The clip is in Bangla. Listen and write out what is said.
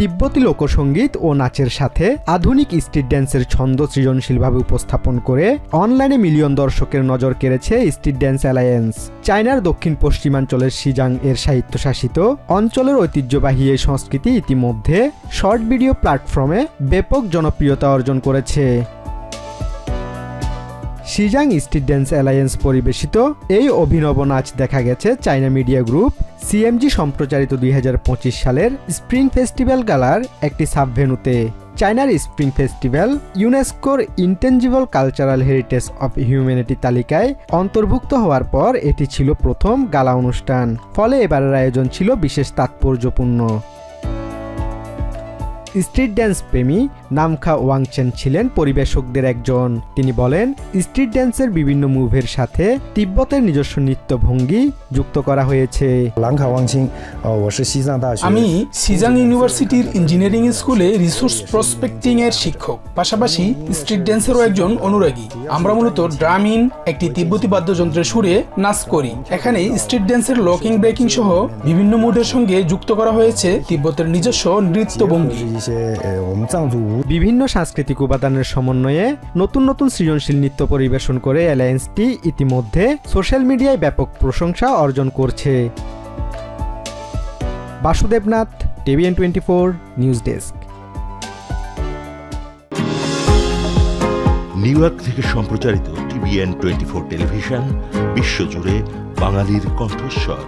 তিব্বতী লোকসঙ্গীত ও নাচের সাথে আধুনিক স্ট্রিট ড্যান্সের ছন্দ সৃজনশীলভাবে উপস্থাপন করে অনলাইনে মিলিয়ন দর্শকের নজর কেড়েছে স্ট্রিট ড্যান্স অ্যালায়েন্স। চায়নার দক্ষিণ পশ্চিমাঞ্চলের সিজাং এর সাহিত্যশাসিত অঞ্চলের ঐতিহ্যবাহী এই সংস্কৃতি ইতিমধ্যে শর্ট ভিডিও প্ল্যাটফর্মে ব্যাপক জনপ্রিয়তা অর্জন করেছে। সিজাং স্ট্রিট ড্যান্স অ্যালায়েন্স পরিবেশিত এই অভিনব নাচ দেখা গেছে চায়না মিডিয়া গ্রুপ সিএমজি সম্প্রচারিত দুই হাজার পঁচিশ সালের স্প্রিং ফেস্টিভ্যাল গালার একটি সাবভেনুতে। চায়নার স্প্রিং ফেস্টিভ্যাল ইউনেস্কোর intangible cultural heritage of humanity তালিকায় অন্তর্ভুক্ত হওয়ার পর এটি ছিল প্রথম গালা অনুষ্ঠান, ফলে এবারের আয়োজন ছিল বিশেষ তাৎপর্যপূর্ণ। স্ট্রিট ড্যান্স প্রেমী নামখা ওয়াংচেন ছিলেন পরিবেশকদের একজন। তিনি বলেন স্ট্রিট ড্যান্সের বিভিন্ন মুভের সাথে তিব্বতের নিজস্ব নৃত্য ভঙ্গি যুক্ত করা হয়েছে। আমি সিজাং ইউনিভার্সিটির ইঞ্জিনিয়ারিং স্কুলে রিসোর্স প্রসপেক্টিং এর শিক্ষক। পাশাপাশি স্ট্রিট ড্যান্সেরও একজন অনুরাগী। আমরা মূলত ড্রামিন একটি তিব্বতি বাদ্যযন্ত্রের সুরে নাচ করি। এখানে স্ট্রিট ড্যান্সের লকিং ব্রেকিং সহ বিভিন্ন মুডের সঙ্গে যুক্ত করা হয়েছে তিব্বতের নিজস্ব নৃত্যভঙ্গি। বিভিন্ন সাংস্কৃতিক উপাদানের সমন্বয়ে নতুন নতুন সৃজনশীল নৃত্য পরিবেশন করে অ্যালায়েন্সটি ইতিমধ্যে সোশ্যাল মিডিয়ায় ব্যাপক প্রশংসা অর্জন করছে। Basudeb Nath TVN twenty four news desk New York থেকে সম্প্রচারিত টিভিএন টোয়েন্টি ফোর টেলিভিশন, বিশ্বজুড়ে বাঙালির কণ্ঠস্বর।